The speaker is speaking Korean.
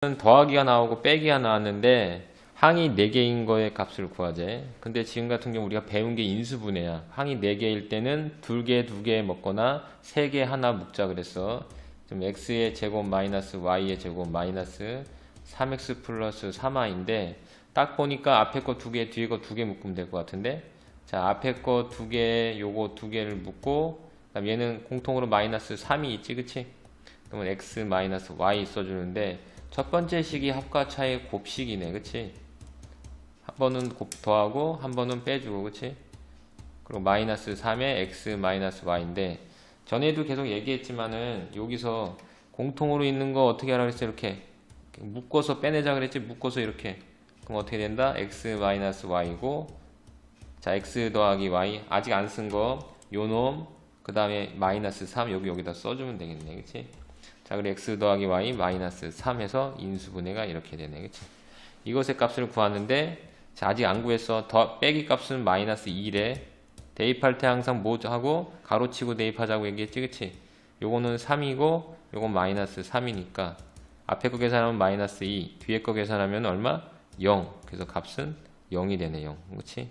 더하기가 나오고 빼기가 나왔는데 항이 4개인 거의 값을 구하재. 근데 지금 같은 경우 우리가 배운 게 인수분해야. 항이 4개일 때는 2개, 2개 먹거나 3개 하나 묶자 그랬어. 좀 x의 제곱 마이너스 y의 제곱 마이너스 3x 플러스 3y인데 딱 보니까 앞에 거 2개, 뒤에 거 2개 묶으면 될 것 같은데 자 앞에 거 2개, 요거 2개를 묶고 그다음 얘는 공통으로 마이너스 3이 있지 그치? 그러면 x 마이너스 y 써주는데 첫 번째 식이 합과 차의 곱식이네 그치? 한 번은 곱 더하고 한 번은 빼주고 그치? 그리고 마이너스 3에 x 마이너스 y인데 전에도 계속 얘기했지만은 여기서 공통으로 있는 거 어떻게 하라 그랬어 이렇게 묶어서 빼내자 그랬지 묶어서 이렇게 그럼 어떻게 된다? x 마이너스 y고 자 x 더하기 y 아직 안 쓴 거 요놈 그 다음에 마이너스 3 여기 여기다 써주면 되겠네 그치? 자 그리고 x 더하기 y 마이너스 3에서 인수분해가 이렇게 되네 그치? 이것의 값을 구하는데 자 아직 안 구했어 더 빼기 값은 마이너스 2래 대입할 때 항상 뭐 하고 가로치고 대입하자고 얘기했지 그치? 요거는 3이고 요건 마이너스 3이니까 앞에 거 계산하면 마이너스 2 뒤에 거 계산하면 얼마? 0 그래서 값은 0이 되네 0 그치?